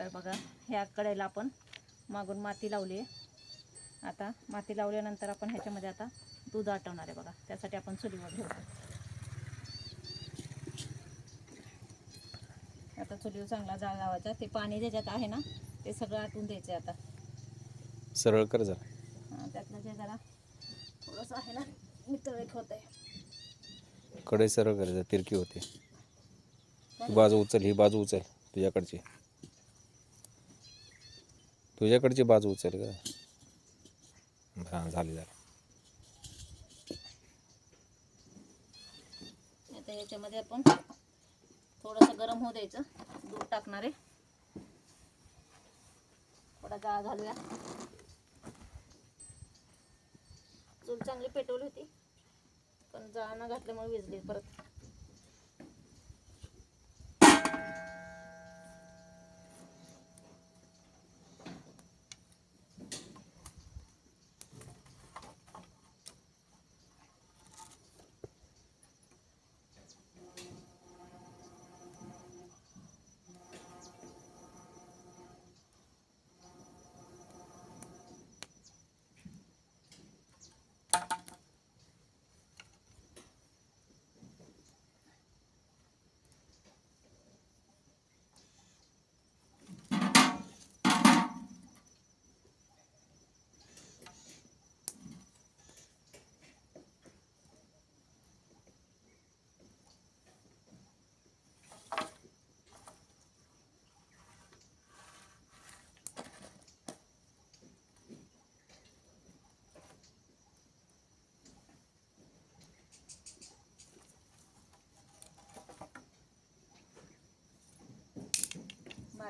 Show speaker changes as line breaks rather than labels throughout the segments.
तर बघा ह्या कडेला आपण मागून माती लावली आहे. आता माती लावल्यानंतर आपण ह्याच्यामध्ये आता दूध आटवणार आहे बघा. त्यासाठी आपण चुलीवर ठेवतो. आता चुलीवर चांगला जाळ लावायचा. ते पाणी ज्याच्यात आहे ना ते सगळं आटून द्यायचं आता.
सरळ कर जरा.
त्यातलं जे जरा थोडंसं आहे ना मितळीत होत आहे
कडे सरळ करायचं तिरकी होते. बाजू उचल ही बाजू उचल तुझ्याकडची. तुझ्याकडची बाजू उचल का हां झाली झाली.
आता याच्यामध्ये आपण थोडंसं गरम होऊ द्यायचं. दूध टाकणार आहे. थोडा जाळ घालूया. चूल चांगली पेटवली होती. पण जाळ न घातल्यामुळे विजली परत.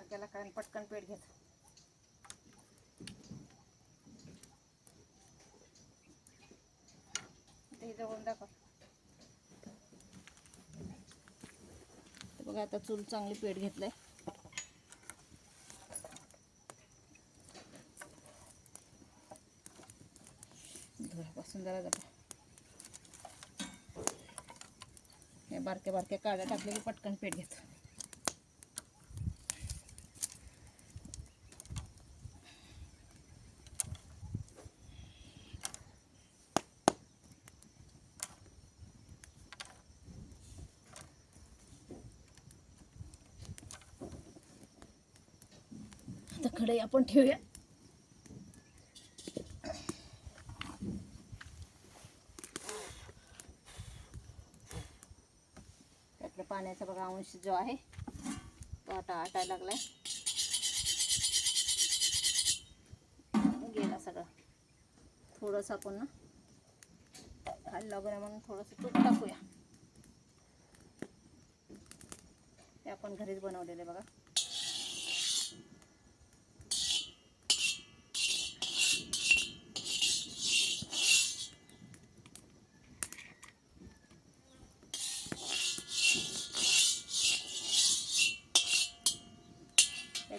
बारक्याला कारण पटकन पेट घेत. ते जवळून दाखव. बघा आता चूल चांगली पेट घेतलंय. धुरापासून जरा जरा. हे बारक्या बारक्या काड्या टाकले की पटकन पेट घेतो. आता कढई आपण ठेवूया. त्यातल्या पाण्याचा बघा अंश जो आहे तो आता आटायला लागलाय. गेला सगळं. थोडंसं आपण ना खाली लागू नये म्हणून थोडंसं तूप टाकूया. ते आपण घरीच बनवलेले बघा.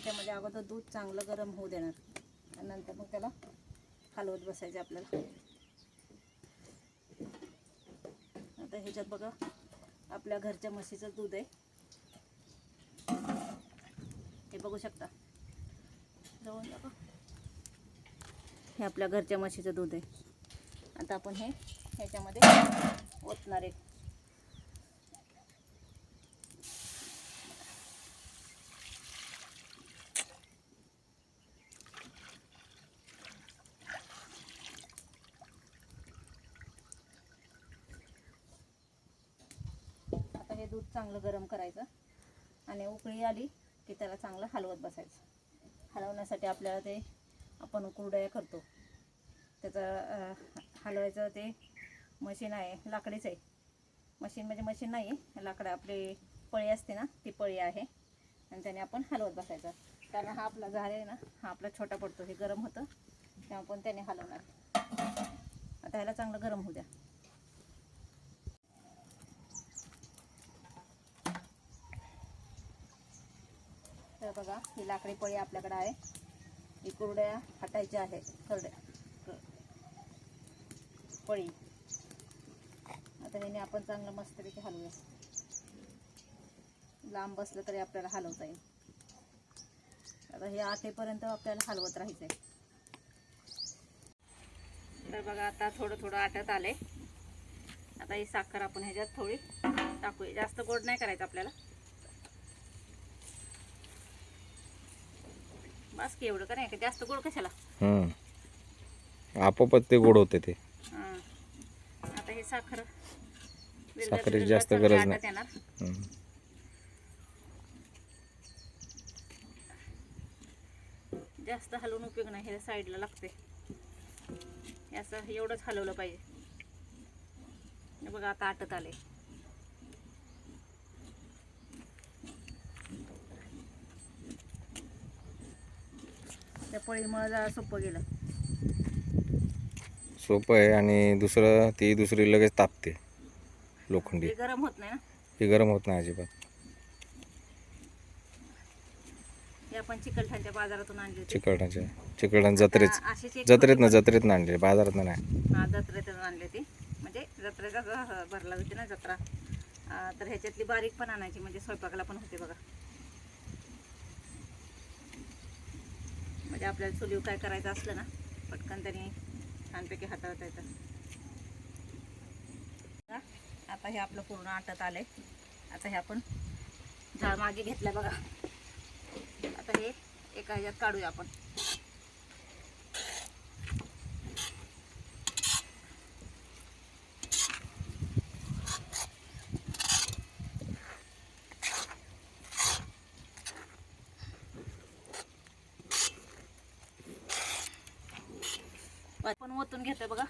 त्याच्यामध्ये अगोदर दूध चांगलं गरम होऊ देणार. आणि नंतर मग त्याला हलवत बसायचं आपल्याला. आता ह्याच्यात बघा आपल्या घरच्या म्हशीचं दूध आहे. हे बघू शकता. जवळ दाखव. हे आपल्या घरच्या म्हशीचं दूध आहे. आता आपण हे ह्याच्यामध्ये ओतणार आहे. दूध चांगलं गरम करायचं. आणि उकळी आली की त्याला चांगलं हलवत बसायचं. हलवण्यासाठी आपल्याला ते आपण कुरडया करतो. त्याचं हलवायचं ते मशीन आहे लाकडीच आहे. मशीन म्हणजे मशीन नाही आहे लाकडं आपली पळी असते ना ती पळी आहे. आणि त्याने आपण हलवत बसायचं. कारण हा आपला झाड आहे ना हा आपला छोटा पडतो हे गरम होतं तेव्हा पण त्याने हलवणार. आता ह्याला चांगलं गरम होऊ द्या. तर बघा ही लाकडी पळी आपल्याकडे आहे. ही कुरड्या हटायच्या आहे करड्या पळी. आता ह्याने आपण चांगलं मस्तपैकी हलवूया. लांब बसलं तरी आपल्याला हलवता येईल. आता हे आटेपर्यंत आपल्याला हलवत राहायचं आहे तर बघा आता थोडं थोडं आटत आले आता ही साखर आपण ह्याच्यात थोडी टाकूया. जास्त गोड नाही करायचं आपल्याला. बस की एवढं का नाही का? जास्त गोड कशाला?
हम्म. आपोआपच ते गोड होते ते.
हां. आता हे साखर.
साखरेची जास्त
चांगली
गरज नाही.
आटत येणार.
हम्म.
जास्त हलवून उपयोग नाही हे साईडला लागते. हे असं एवढंच हलवलं पाहिजे. हे बघा आता आटत आले त्या पळीमुळं जरा सोपं गेलं.
सोपं आहे आणि दुसरं ती दुसरी लगेच तापते लोखंडी.
ते गरम होत नाही ना?
ती गरम होत नाही अजिबात.
हे आपण चिकलठाणच्या बाजारातून आणली होती.
चिकलठाच्या चिकलठाण
अशीच एक
जत्रेत ना जत्रेत ना आणले बाजारात नाही.
हा जत्रेतून आणली होती. म्हणजे जत्रेचा जो भरला होती ना जत्रा तर ह्याच्यातली बारीक पण आणायची म्हणजे स्वयंपाकाला पण होते बघा. म्हणजे आपल्याला चुलीवर काय करायचं असलं ना पटकन त्यांनी छानपैकी हाताळता येतं. आता हे आपलं पूर्ण आटत आलंय. आता हे आपण झाड मागे घेतलं बघा. आता हे एका ह्याच्यात काढूया आपण. पण ओतून घेतोय बघा.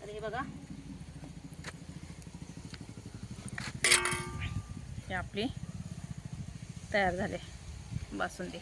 तर हे बघा. हे आपली तयार झाले बासुंदी.